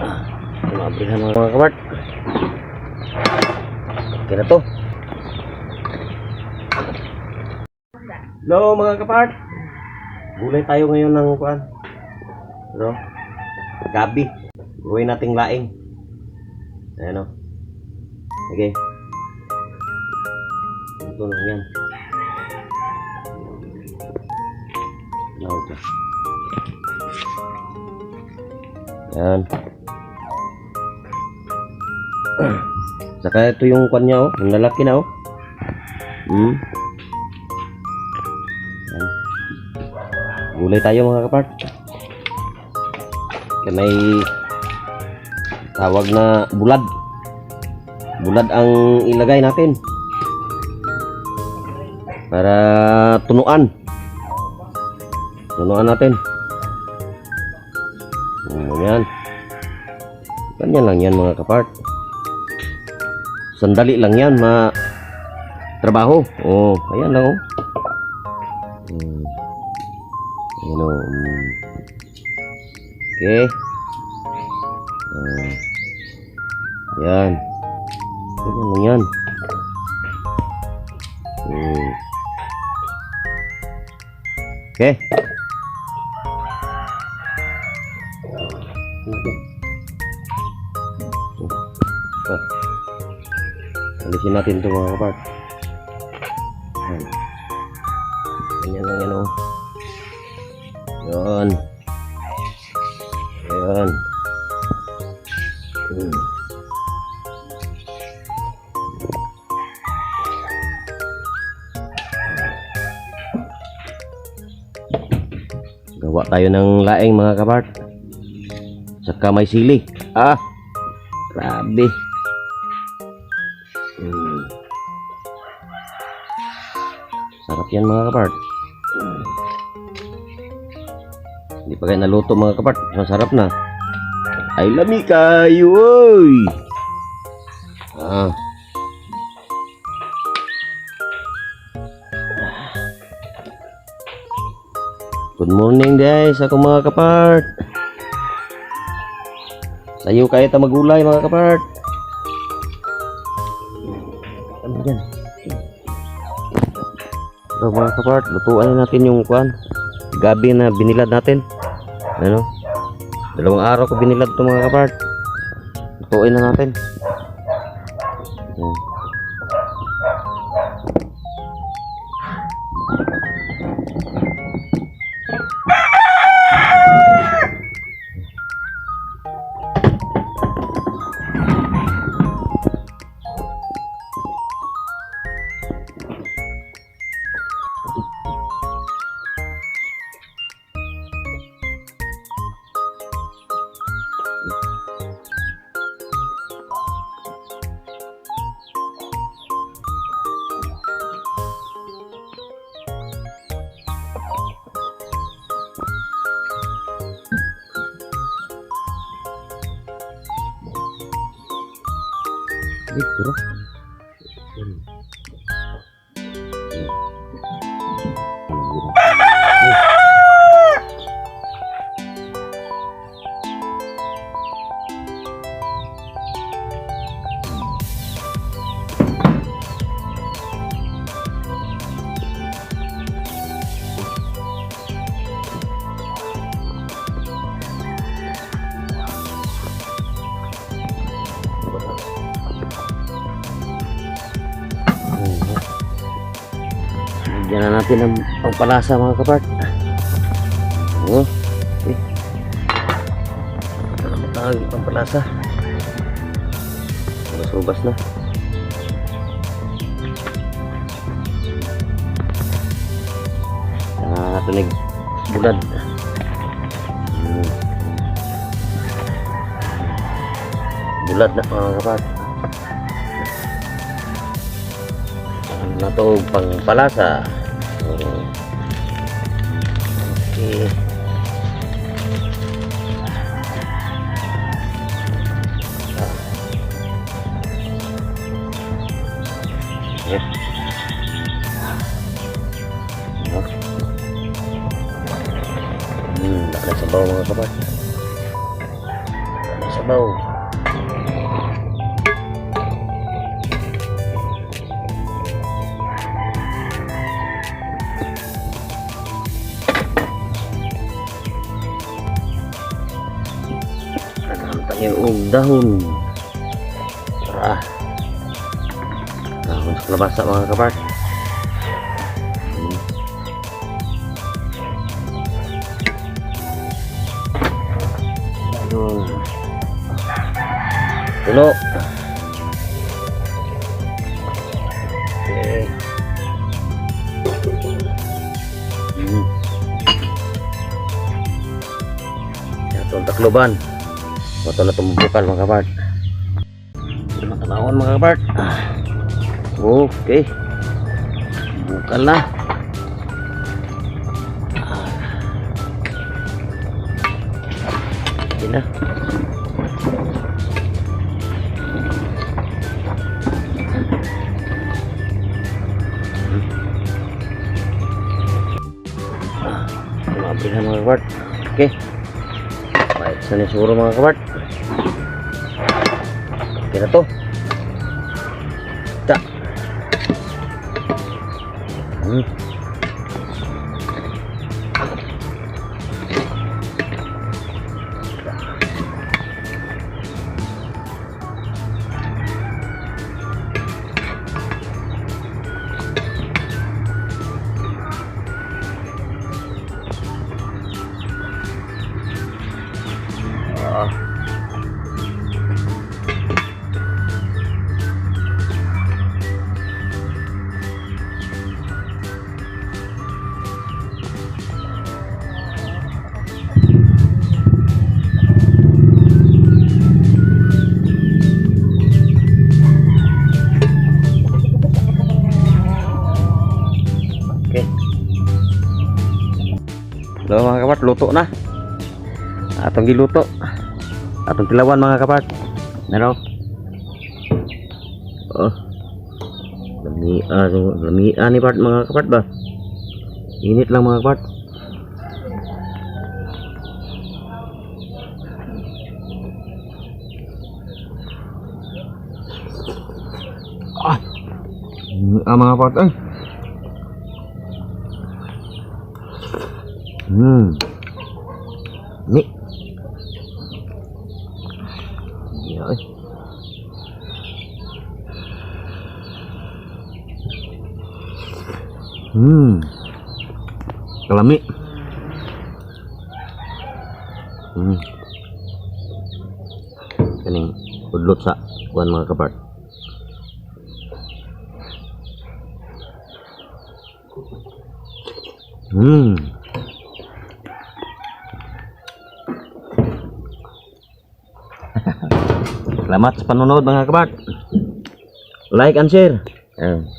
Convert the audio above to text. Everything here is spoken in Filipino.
Mabrihan mga kabart. Okay na to. Hello mga kapart. Gulay tayo ngayon ng kuan. Ano? Gabi. Gawin nating laing. Ayan o. Okay. Ito lang yan. Ano ito? Yan. Saka ito yung kwan niya oh. Yung lalaki na oh. Hmm. Yan. Gulay tayo mga kapart. Kaya may tawag na bulad. Bulad ang ilagay natin. Para tunuan. Tunuan natin. Yan. Ganyan lang yan mga kapart. Sandali lang yan ma trabaho. Oh, ayan lang oh. Hmm. Ayan oh. Hmm. Okay. Ah. yan. Ganyan lang yan. Hmm. Okay. Alisin natin ito mga kapart. Yan. Ganyan lang yan oh. Yan. Ayan. Hmm. Gawa tayo ng laing mga kapart. Saka may sili. Ah! Grabe. Sarap yan mga kapart. Hindi pa kayo naluto mga kapart. Masarap na. Ay lami kayo oy. Ah. Good morning guys, ako mga kapart. Sayo kayo ta magulay mga kapart. So mga kapart, lutuan na natin yung kwan. Gabi na binilad natin. Ano? Dalawang araw ko binilad to mga kapart. Lutuin na natin. rico. Lagyan na natin ng pangpalasa mga kapart. Oh, okay. Matawag yung pangpalasa? Subas-subas na. Ah, tunig bulad. Hmm. Bulad na mga kapart. na to pang palasa okay yeah. No? Hmm, nakasabaw mga kapat. Nakasabaw. Sabaw. Tanam tayo og dahon. Tara. Dahon sa kalabasa mga kapart. Hmm. Tulo. Okay. Hmm. Ito ang takloban. Ito na tumubukal mga kapart. Matanawon mga kapart. Okay. Bukal na. Okay na. Maabri na mga kapart. Okay. Baik, sana siguro mga kapart. Okay na to. Ta. Hmm. Hello mga kapat, luto na. Atong giluto. Atong tilawan mga kapat. Naro. Oh. Lami ah, lami ah, ni part mga kapat ba? Init lang mga kapat. Ah. Ah, mga kapat ay. Hmm. Ni. Ya. eh. Hmm. Kalami. Hmm. Kaning udlot sa kuan mga kapart. Hmm. Salamat sa panonood mga kabat. Like and share. Ayan.